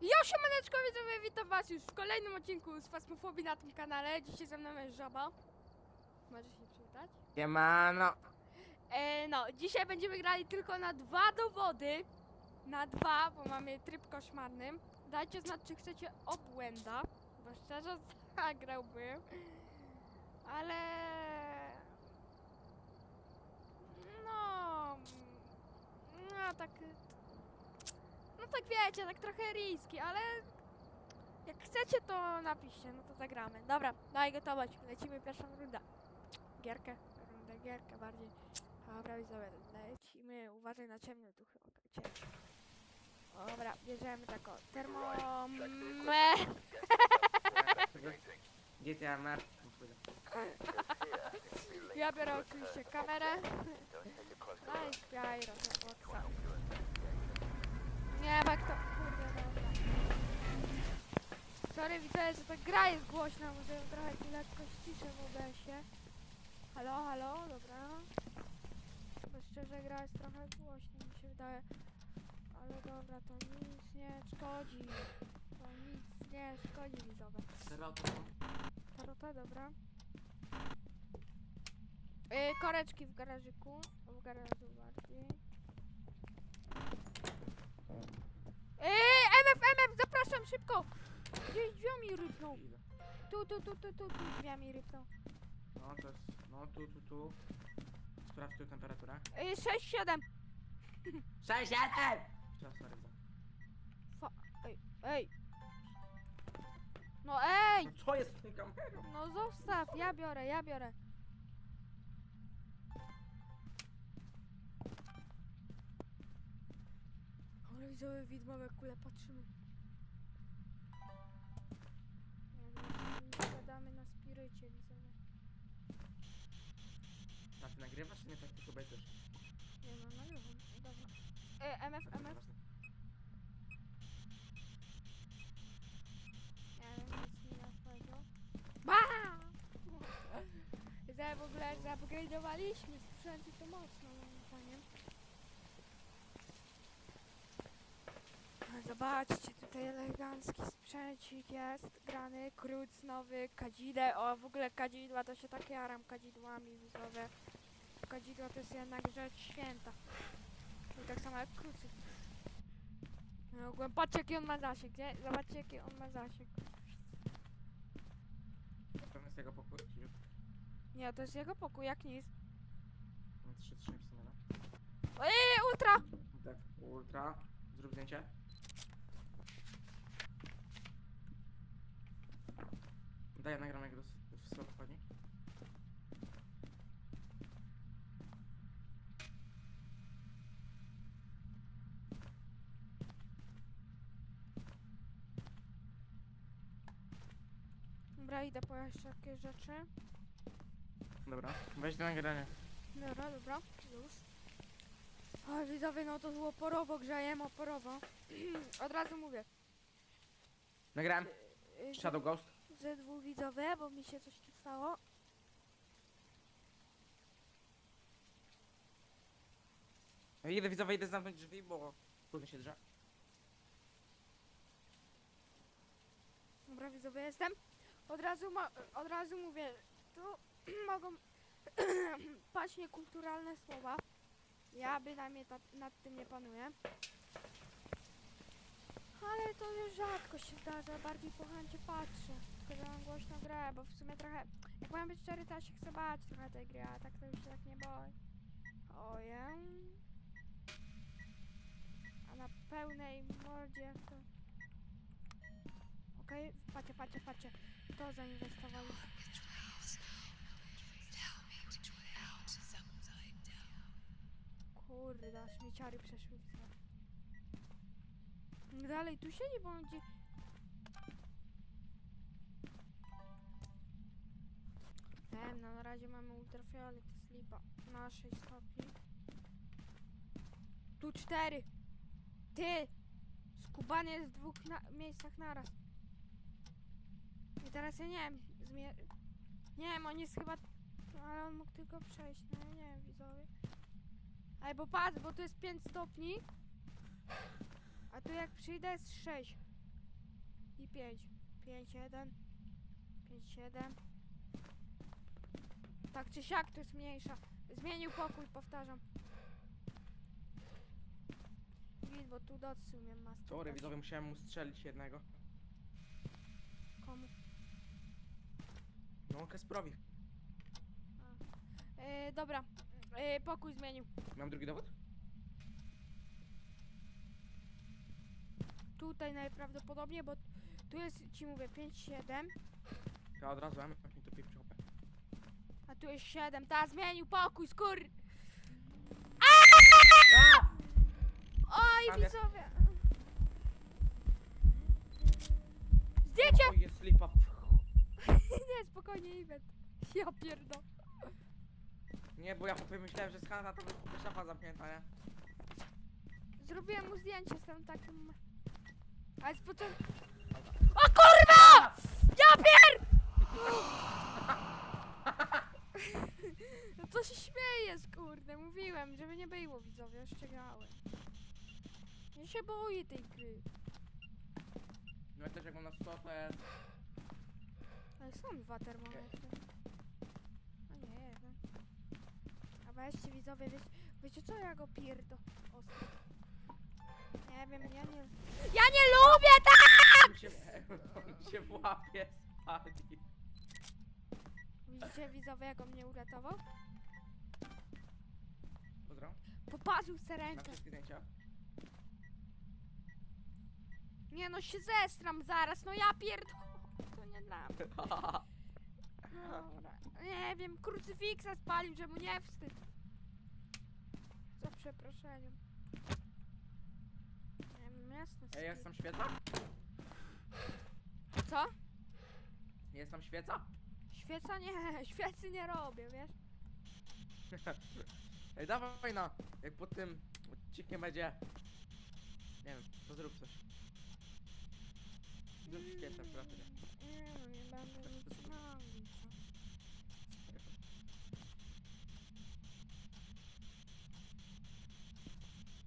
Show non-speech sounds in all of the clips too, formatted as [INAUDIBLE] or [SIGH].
Jo, siemaneczko, widzowie, witam was już w kolejnym odcinku z Fasmofobii na tym kanale. Dzisiaj ze mną jest Żaba. Możesz się przywitać? Siemano. E, no, dzisiaj będziemy grali tylko na dwa dowody. Na dwa, bo mamy tryb koszmarny. Dajcie znać, czy chcecie obłęda, bo szczerze [LAUGHS] zagrałbym. Ale... No... No, tak... No tak wiecie, tak trochę riski, ale... Jak chcecie, to napiszcie, no to zagramy. Dobra, daj gotować, lecimy pierwszą rundę. Gierkę, rundę, gierkę bardziej. Dobra, widzowie, lecimy. Uważaj na ciemne duchy. Okej, ciemne. Dobra, bierzemy taką termomę. [LAUGHS] GTA Mart. Ja biorę oczywiście kamerę. Daj Spyro, to Nie, bak to... Kurde, dobra. Sorry, widzę, że ta gra jest głośna. Może ją trochę tu lekko ściszę w OBS-ie. Halo, halo, dobra. Bo szczerze, gra jest trochę głośna, mi się wydaje. Ale dobra, to nic nie szkodzi. To nic nie szkodzi, widzowie. Tarota, dobra. Yy, koreczki w garażyku. W garażu bardziej. Yy, MF, MF, zapraszam szybko! Gdzieś drzwiami rypnął. Tu, tu, tu, tu, tu, tu drzwiami rypnął. No to jest, no tu, tu, tu. Sprawdź tu temperaturę. Yy, 6, 7. 6, 7! Teraz sorry za. Fa ej, ej. No ej! No co jest z tą kamerą? No zostaw, ja biorę, ja biorę. Ale widzowie widmowe kule patrzymy. Nie, Gadamy na spirycie widzowie. A ty nagrywasz czy nie tak tylko będziesz? Nie no, nagrywam. Dobra. E, MF, MF. Nie wiem, nic mi nie odpowiedział. Ba! [LAUGHS] Za w ogóle zaupgrade'owaliśmy sprzęt i to mocno moim zdaniem. Zobaczcie, tutaj elegancki sprzęcik jest, grany, kruc nowy, kadzidle, o w ogóle kadzidła to się tak jaram kadzidłami widzowie. Kadzidła to jest jednak rzecz święta. I tak samo jak krucyfiks. No patrzcie jaki on ma zasięg, nie? Zobaczcie jaki on ma zasięg. Pewnie jest jego pokój. Nie, to jest jego pokój, jak nic. 3, 3 napisane, no. Ej, ultra! Tak, ultra. Zrób zdjęcie. Daj, nagram jak do, w slot wchodzi. Dobra, idę po jakieś rzeczy. Dobra, weź do nagrania. Dobra, dobra, luz. O, widzowie, no to było porowo, grzejemy oporowo. [CLEARS THROAT] Od razu mówię. Nagrałem. Y, Shadow Ghost. Ze dwóch widzowie, bo mi się coś tu stało. No Idę widzowie, idę zamknąć drzwi, bo trudno się drze. Dobra, widzowie, jestem. Od razu, ma, od razu mówię, tu [CLEARS THROAT] mogą [CLEARS THROAT] paść niekulturalne słowa. Ja bynajmniej ta, nad tym nie panuję. Ale to już rzadko się zdarza, bardziej po chęci patrzę. Że mam głośno grę, bo w sumie trochę, jak mam być szczery, to ja się chcę bać trochę tej gry, a tak to już się tak nie boję. Ojem. A na pełnej mordzie to... Okej, patrzcie, patrzcie, patrzcie. To zainwestowali. Kurde, śmieciary przeszły tle. Dalej tu siedzi, bo on Wiem, no na razie mamy ultrafiolet, to jest lipa. Na 6 stopni. Tu 4! Ty! Skubany jest w dwóch na miejscach naraz. I teraz ja nie wiem, zmier... Nie wiem, on jest chyba... Ale on mógł tylko przejść, no ja nie wiem, widzowie. Ej, bo patrz, bo tu jest 5 stopni. A tu jak przyjdę jest 6. i 5. 5, 1, 5, 7. Tak czy siak to jest mniejsza. Zmienił pokój, powtarzam. Git, bo tu docy umiem master. Sorry, widzowie, musiałem mu strzelić jednego. Komu? No, Kasprowi. E, dobra, e, pokój zmienił. Mam drugi dowód? Tutaj najprawdopodobniej, bo tu jest, ci mówię, 5, 7, Ja od razu mam, jak mi tu pieprz hopę. a tu jest 7. Ta zmienił pokój, skur... A! Oj, Tam jest. widzowie! Zdjęcie! O, jest lipa. [LAUGHS] Nie, spokojnie, event. Ja pierdolę. Nie, bo ja hopy myślałem, że skana to będzie szafa zamknięta, nie? Zrobiłem mu zdjęcie z tym takim... Ale z początku... O kurwa! Ja pier... [LAUGHS] Co się śmiejesz, kurde? Mówiłem, żeby nie było, widzowie, ostrzegałem. Ja się boję tej gry. No ja też jak mam na 100 to jest... Ale są dwa termometry. No nie, jeden. A weźcie widzowie, wiecie, wiecie co, ja go pierdo. Ostro. Nie wiem, ja nie... Ja nie lubię tak! On się, on się w łapie spadli. Widzicie widzowie, jak on mnie uratował? Pozdro. Popatrzył se Na rękę. wszystkie zdjęcia. Nie no, się zestram zaraz, no ja pierdo... [LAUGHS] To nie dla mnie. Dobra. Nie wiem, krucyfiksa spalił, że mu nie wstyd. Za przeproszeniem. Nie wiem, jasne. Ej, jest tam świeca? Co? Jest tam świeca? Świeca nie, [LAUGHS] świecy nie robię, wiesz? [LAUGHS] Ej, dawaj na, jak po tym odcinkiem będzie, nie wiem, to zrób coś. Zrób świecę, proszę. Nie no, nie będę nic.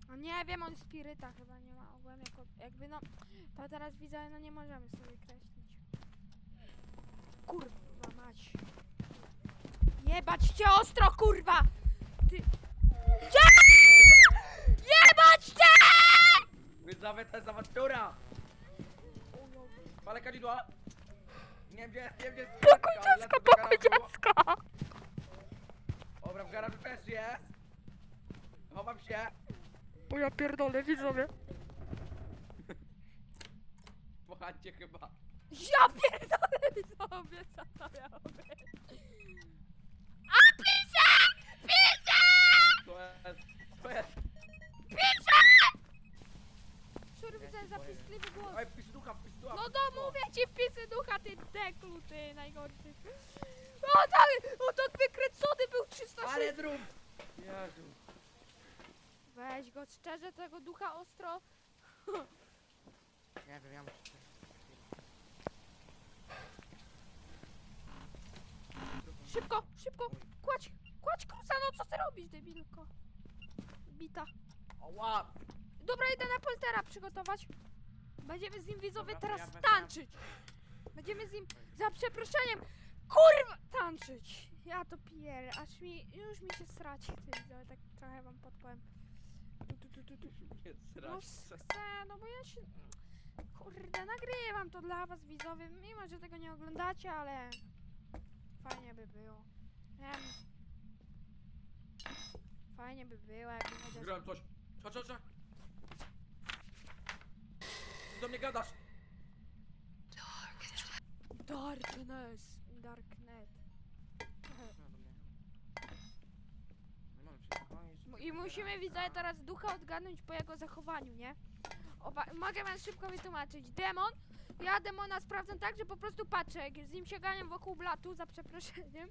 No nie wiem, on spiryta chyba nie ma ogółem jako, jakby no, to teraz widzę, no nie możemy sobie kreślić. Kurwa mać. Jebać cię ostro, kurwa! Ty... Cie! Jebać cię! Widzowie, to jest awantura! Palę kadzidło! Nie wiem gdzie nie wiem gdzie jest Pokój lecę do pokój garażu. dziecko! Dobra, w garażu też jest! Chowam się! O ja pierdolę, widzowie. [LAUGHS] Pochadźcie chyba. Ja pierdolę widzowie, co to miało być? To jest, to jest. Ja widzę zapiskliwy głos. Oj, wpis ducha, wpis ducha. No to mówię ci wpisy ducha, ty deklu, ty najgorszy. O tak, o to wykręcony był 360. Ale drum! Jezu. Weź go, szczerze, tego ducha ostro. [LAUGHS] Nie wiem, ja muszę... Szybko, szybko, kładź, kładź krusa, no co ty robisz, debilko? Bita. Oła! Dobra, idę na poltera przygotować. Będziemy z nim widzowie Dobra, teraz ja tańczyć. Będziemy z nim, za przeproszeniem, kurwa, tańczyć. Ja to piję, aż mi, już mi się srać chce, widzowie, tak trochę wam podpowiem. Tu, tu, tu, tu, tu. Nie No chcę, no bo ja się, kurde, nagrywam to dla was, widzowie, mimo, że tego nie oglądacie, ale fajnie by było. Nie wiem. Fajnie by było, jakby chociaż... Grałem coś. Co, co, co? Co do mnie gadasz? Darkness, Darknet. Nie I musimy widzowie teraz ducha odgadnąć po jego zachowaniu, nie? Oba mogę wam szybko wytłumaczyć. Demon, ja demona sprawdzam tak, że po prostu patrzę, jak z nim się ganiam wokół blatu, za przeproszeniem,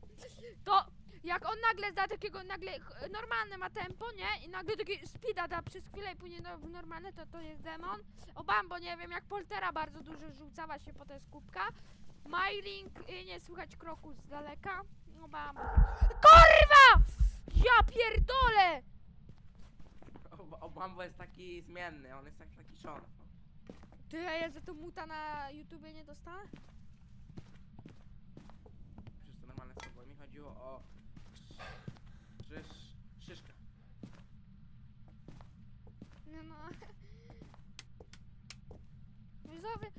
to jak on nagle da takiego, nagle ch- normalne ma tempo, nie? I nagle taki speeda da przez chwilę i później no, w normalne, to to jest demon. O Bambo, nie wiem, jak Poltera bardzo dużo rzuca właśnie po te skupka. Myling, y, nie słychać kroku z daleka. No Bambo. KURWA! Ja pierdolę! O, o Bambo jest taki zmienny, on jest tak, taki szon. Ty, a ja za to muta na YouTubie nie dostanę? Przecież to normalne słowo. Mi chodziło o... Szysz... Szyszka. Nie no. Widzowie,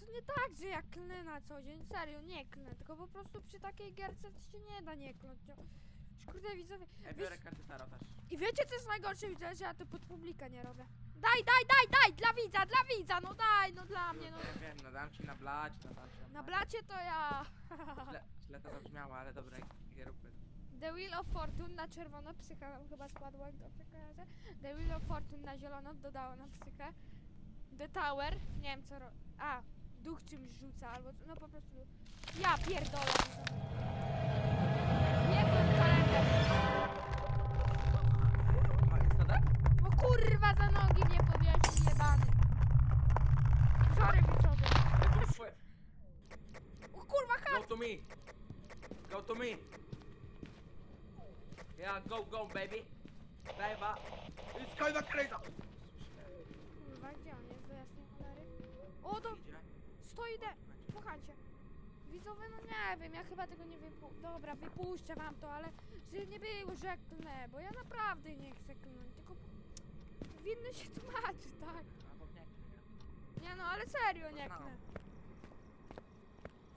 to nie tak, że ja klnę na co dzień, serio, nie klnę, tylko po prostu przy takiej gierce to się nie da nie klnąć. no. Kurde widzowie, Ja biorę karty i wiecie co jest najgorsze, widzowie, że ja to pod publikę nie robię. Daj, daj, daj, daj, dla widza, dla widza, no daj, no dla mnie, no. Ja wiem, nadam ci na blać, nadam ci Na blacie to ja. Źle, źle to zabrzmiało, ale dobra, nie róbmy. The Wheel of Fortune na czerwono, psycha chyba spadła, jak dobrze kojarzę. The Wheel of Fortune na zielono, dodało nam psychę. The Tower, nie wiem co ro... A, duch czymś rzuca, albo no po prostu... Ja pierdolę. Pierdol w kalendarz. A, jest to tak? No kurwa, za nogi mnie powiesił, jebany. Sorry, widzowie. O kurwa, Go to me! Go to me! Yeah, go, go, baby! Baby! It's going crazy! Kurwa, gdzie on jest, do jasnej cholery? O, do... Idzie. Stoi de... Słuchajcie. Widzowie, no nie wiem, ja chyba tego nie wypu... Dobra, wypuszczę wam to, ale że nie było, że klnę, bo ja naprawdę nie chcę klnąć, tylko winny się tłumaczy, tak? Nie, no, ale serio nie No. klnę.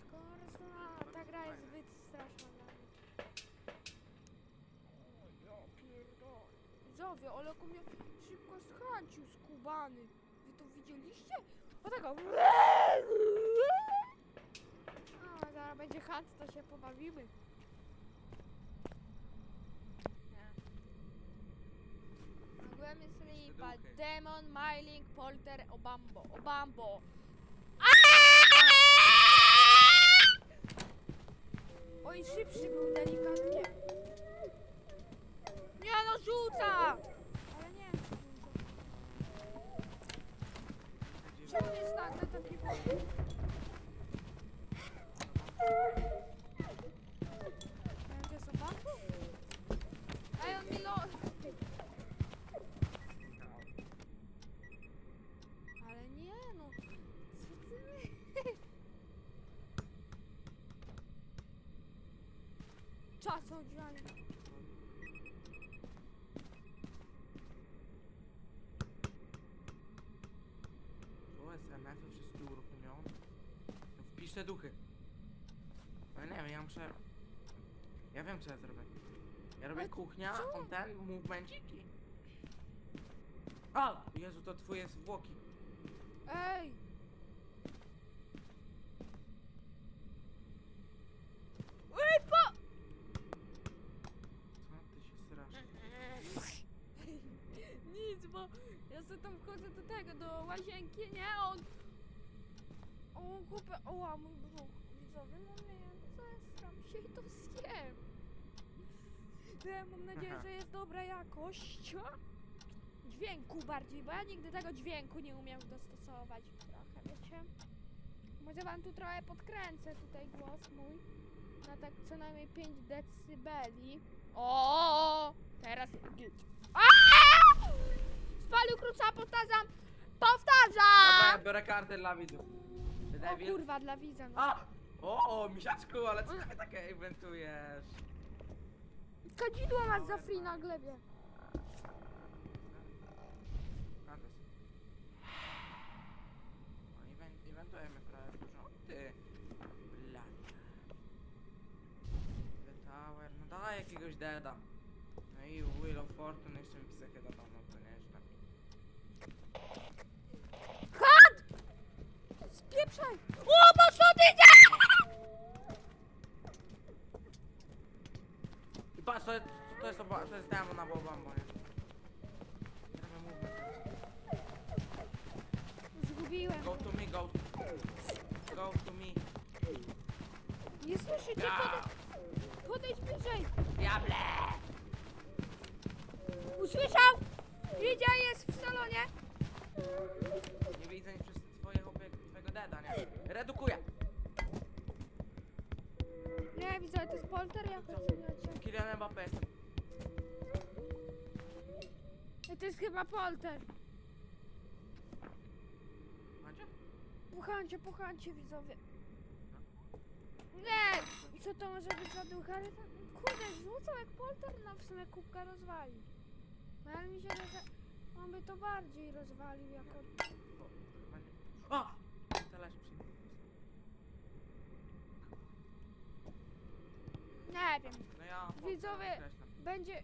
Tylko Rosona, ta gra jest zbyt straszna dla mnie. Ja pierdolę. Widzowie, Oleku mnie szybko schancił skubany. Wy to widzieliście? O tego. A, zaraz będzie hunt, to się pobawimy. Sleepa. duchy. Demon, Myling, Polter, Obambo. Obambo. Oj, szybszy był delikatnie. No, rzuca! Ale nie wiem, czy rzuca. Czemu jest nagle taki. Ale nie no. Co ty... Czas oddzielny. Tu SMF-y wszystkie uruchomione. No Wpisz te duchy. No nie wiem, ja muszę... Ja wiem co ja zrobię. Ja robię Ale kuchnia, co? on ten, movemenciki. A! Jezu, to twoje zwłoki. Ej! Ej, po... Co ty się strasz? [LAUGHS] Nic, bo ja sobie tam wchodzę do tego, do łazienki, nie? On... O, chłopie, oła, mój brzuch. Widzowie, no nie i to zjem. Ja mam nadzieję, Aha. że jest dobra jakość. Dźwięku bardziej, bo ja nigdy tego dźwięku nie umiem dostosować trochę, wiecie? Może wam tu trochę podkręcę tutaj głos mój. Na tak co najmniej 5 decybeli. O, teraz. Aaaa! Spalił kruca, powtarzam! Dobra, ja Powtarzam! biorę kartę dla widzów. O Devil. kurwa, dla widza. No. A! O, misiaczku, ale co ty takie inventujesz? Kadzidło masz za free na glebie. Andes. No, event, eventujemy trochę dużo. Ty. Blada. The Tower. No daj jakiegoś deada. No i Wheel of Fortune jeszcze mi psychę dodał, no to nieźle. Had! Spieprzaj! O, bo co ty nie? I patrz, to jest, to jest, oba, to jest demon na Bobambo, nie? Trochę movement teraz. Zgubiłem. Go to me, go. Go to me. Nie słyszycie? Ja! Podejdź, podejdź bliżej. Diable! Usłyszał? Lidia jest w salonie. Nie widzę nic przez twoje twojego deda, nie? Redukuję! Nie, widzę, to jest polter, ja chcę lecie. Kylian Mbappé jestem. To jest chyba polter. Puchancie, puchancie widzowie. Nie! Co to może być za duch, ale to, kurde, rzucał jak polter, no w sumie kubka rozwali. No ale mi się wydaje, że on by to bardziej rozwalił jako... Bo, chyba nie. Talerz. Nie wiem, No ja Widzowie- określam. będzie...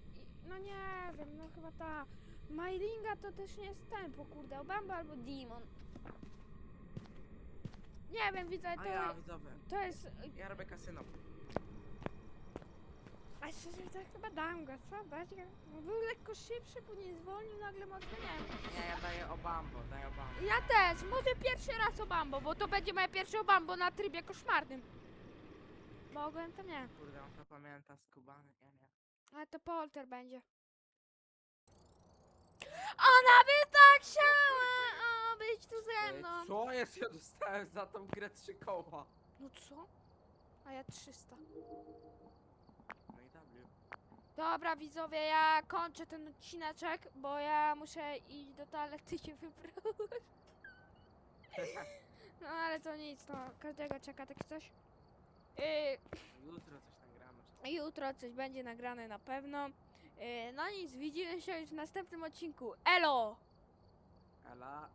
No nie wiem, no chyba ta... Mylinga to też nie jest tempo, kurde, Obamba albo Demon. Nie wiem, widzę, A to, ja widzowie. to jest... Ja robię kasyno. A szczerze, to chyba dam go, co? No, Był lekko szybszy, później zwolnił, nagle mocno nie wiem. Nie, ja daję Obambo, daję Obambo. Ja też, może pierwszy raz Obambo, bo to będzie moje pierwsze Obambo na trybie koszmarnym. Mogłem, to nie. Kurde, on to pamięta z Kubany, ja nie. Ale to polter będzie. Ona by tak chciała o, być tu ze Ej, mną. Co jest? Ja dostałem za tą grę trzy koła. No co? A ja 300. No i W. Dobra widzowie, ja kończę ten odcineczek, bo ja muszę iść do toalety się wyprowadzić. [LAUGHS] No ale to nic, no każdego czeka takie coś. Jutro coś nagramy. czy- jutro coś będzie nagrane na pewno. Yy, no nic, widzimy się już w następnym odcinku. Elo! Ela.